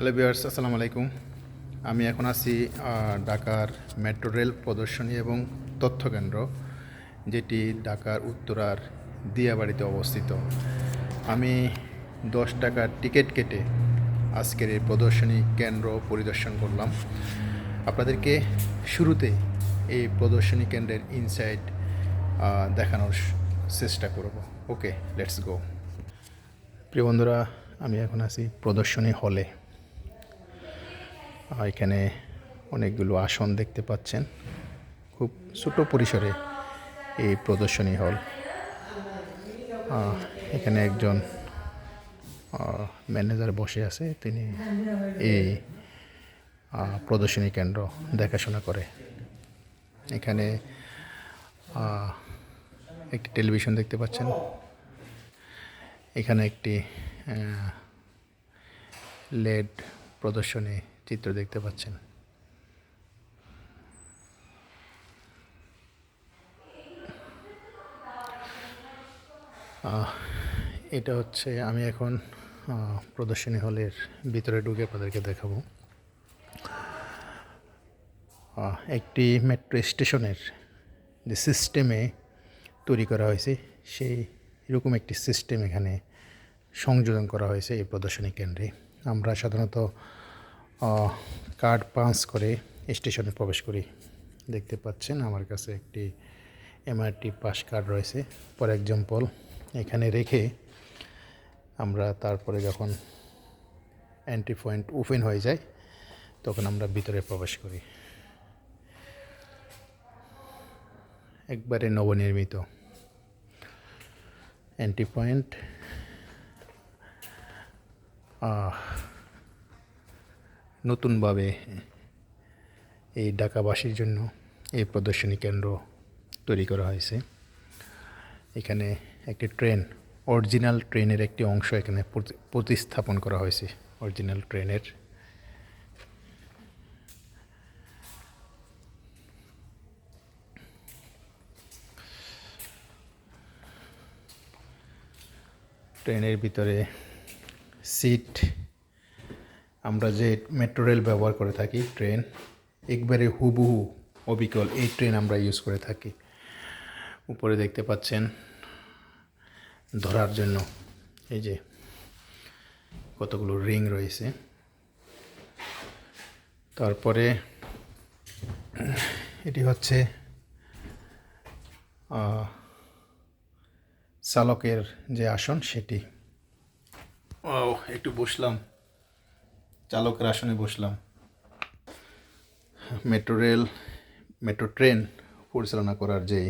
Hello বিয়ার্স আসসালামু আলাইকুম আমি এখন আছি ঢাকার মেট্রো রেল প্রদর্শনী এবং তথ্য কেন্দ্র, যেটি ঢাকার উত্তরার দিয়াবাড়িতে অবস্থিত। আমি দশ টাকার টিকিট কেটে আজকের এই প্রদর্শনী কেন্দ্র পরিদর্শন করলাম। আপনাদেরকে শুরুতে এই প্রদর্শনী কেন্দ্রের ইনসাইড দেখানোর চেষ্টা করব। ওকে লেটস গো প্রিয় বন্ধুরা, আমি এখন আছি প্রদর্শনী হলে এখানে অনেকগুলো আসন দেখতে পাচ্ছেন। খুব ছোট পরিসরে এই প্রদর্শনী হল। এখানে একজন ম্যানেজার বসে আছে। তিনি এই প্রদর্শনী কেন্দ্র দেখাশোনা করে। এখানে একটি টেলিভিশন দেখতে পাচ্ছেন। এখানে একটি লেড প্রদর্শনী চিত্র দেখতে পাচ্ছেন। এটা হচ্ছে আমি এখন প্রদর্শনী হলের ভিতরে ঢুকে আপনাদেরকে দেখাবো। একটি মেট্রো স্টেশনের যে সিস্টেমে তৈরি করা হয়েছে, সেই এরকম একটি সিস্টেম এখানে সংযোজন করা হয়েছে এই প্রদর্শনী কেন্দ্রে। আমরা সাধারণত কার্ড পাঞ্চ করে স্টেশনে প্রবেশ করি। দেখতে পাচ্ছেন আমার কাছে একটি এমআরটি পাস কার্ড রয়েছে ফর এক্সাম্পল। এখানে রেখে আমরা তারপরে যখন এন্ট্রি পয়েন্ট ওপেন হয়ে যায়, তখন আমরা ভিতরে প্রবেশ করি। একবারে নবনির্মিত এন্ট্রি পয়েন্ট। নতুনভাবে এই ঢাকাবাসীর জন্য এই প্রদর্শনী কেন্দ্র তৈরি করা হয়েছে। এখানে একটি ট্রেন, অরিজিনাল ট্রেনের একটি অংশ এখানে প্রতি- প্রতিস্থাপন করা হয়েছে, অরিজিনাল ট্রেনের। ট্রেনের ভিতরে সিট আমরা যে মেট্রো রেল ব্যবহার করে থাকি ট্রেন একবারে হুবহু অবিকল এই ট্রেন আমরা ইউজ করে থাকি। উপরে দেখতে পাচ্ছেন, ধরার জন্য এই যে কতগুলো রিং রয়েছে। তারপরে এটি হচ্ছে চালকের যে আসন সেটি। ও একটু বসলাম। চালকের আসনে বসলাম। মেট্রো রেল, মেট্রো ট্রেন পরিচালনা করার যে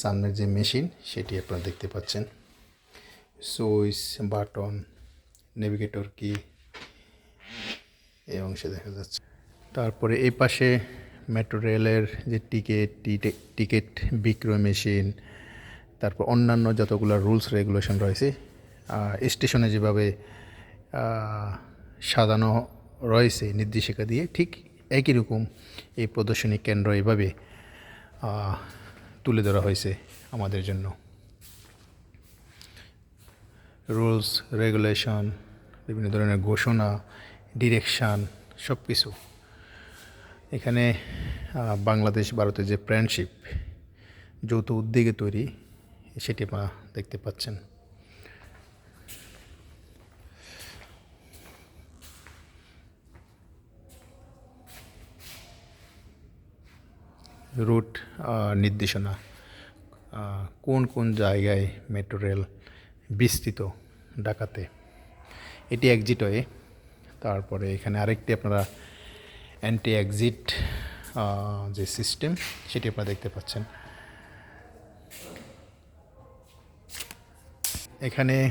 সামনের যে মেশিন, সেটি আপনারা দেখতে পাচ্ছেন। সুইচ, বাটন নেভিগেটর কি এই অংশে দেখা যাচ্ছে। তারপরে এই পাশে মেট্রো রেলের যে টিকিট টিকিট বিক্রয় মেশিন, তারপর অন্যান্য যতগুলো রুলস রেগুলেশন রয়েছে স্টেশনে যেভাবে সাজানো রয়েছে নির্দেশিকা দিয়ে, ঠিক একই রকম এই প্রদর্শনী কেন্দ্র এভাবে তুলে ধরা হয়েছে আমাদের জন্য। রুলস, রেগুলেশন, বিভিন্ন ধরনের ঘোষণা, ডিরেকশান সব কিছু এখানে বাংলাদেশ, ভারতের যে ফ্রেন্ডশিপ যৌথ উদ্যোগে তৈরি, সেটি আপনারা দেখতে পাচ্ছেন। রুট নির্দেশনা কোন কোন জায়গায় মেট্রো রেল বিস্তৃত ঢাকাতে। এটি এক্সিট হয়ে, তারপরে এখানে আরেকটি আপনারা অ্যান্টি এক্সিট যে সিস্টেম সেটি আপনারা দেখতে পাচ্ছেন। এখানে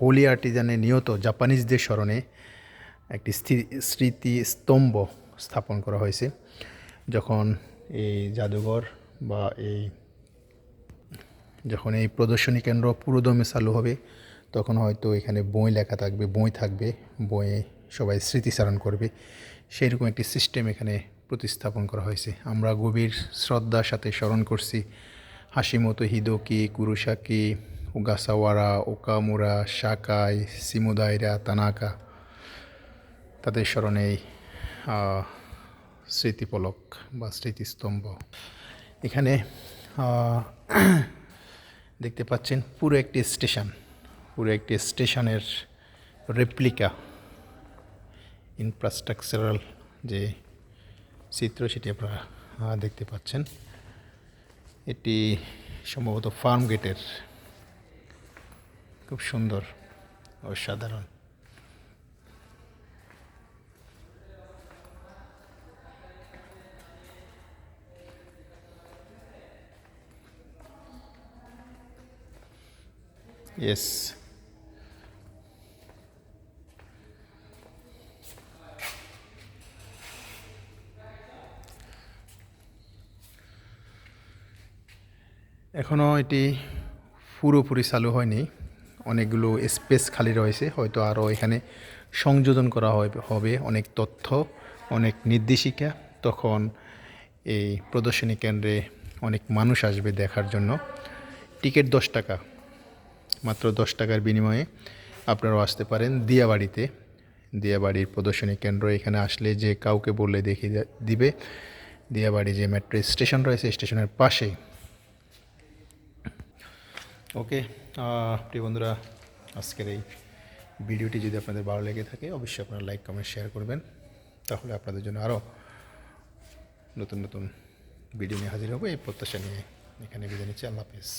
হোলি আর্টিজানে নিয়ত জাপানিজদের স্মরণে একটি স্থি- স্মৃতি স্তম্ভ স্থাপন করা হয়েছে, যখন এই জাদুঘর বা এই যখন এই প্রদর্শনী কেন্দ্র পুরোদমে চালু হবে তখন হয়তো এখানে বই লেখা থাকবে বই থাকবে বইয়ে সবাই স্মৃতিচারণ করবে। সেই রকম একটি সিস্টেম এখানে প্রতিস্থাপন করা হয়েছে। আমরা গভীর শ্রদ্ধার সাথে স্মরণ করছি হাসিমতো হিদোকি কুরুসাকি ওগাসাওয়ারা ওকামুরা সাকাই সিমুদাইরা তানাকা। তাদের স্মরণে এই আহ, স্মৃতিপলক বা স্মৃতিস্তম্ভ। এখানে দেখতে পাচ্ছেন পুরো একটি স্টেশন। পুরো একটি স্টেশনের রেপ্লিকা ইনফ্রাস্ট্রাকচারাল যে চিত্র সেটি আপনারা দেখতে পাচ্ছেন। এটি সম্ভবত ফার্ম গেটের খুব সুন্দর, অসাধারণ। ইয়েস এখনও এটি পুরোপুরি চালু হয়নি। অনেকগুলো স্পেস খালি রয়েছে। হয়তো আরও এখানে সংযোজন করা হবে- অনেক তথ্য, অনেক নির্দেশিকা। তখন এই প্রদর্শনী কেন্দ্রে অনেক মানুষ আসবে দেখার জন্য। টিকিট দশ টাকা। মাত্র দশ টাকার বিনিময়ে আপনারাও আসতে পারেন দিয়াবাড়িতে। দিয়াবাড়ির প্রদর্শনী কেন্দ্র, এখানে আসলে যে কাউকে বললে দেখিয়ে দিবে। দিয়াবাড়ি যে মেট্রো স্টেশন রয়েছে স্টেশনের পাশেই ওকে প্রিয় বন্ধুরা, আজকের এই ভিডিওটি যদি আপনাদের ভালো লেগে থাকে, অবশ্যই আপনারা লাইক, কমেন্ট, শেয়ার করবেন। তাহলে আপনাদের জন্য আরও নতুন নতুন ভিডিও নিয়ে হাজির হব। এই প্রত্যাশা নিয়ে এখানে বিদায় নিচ্ছি। আল্লাহ হাফিজ।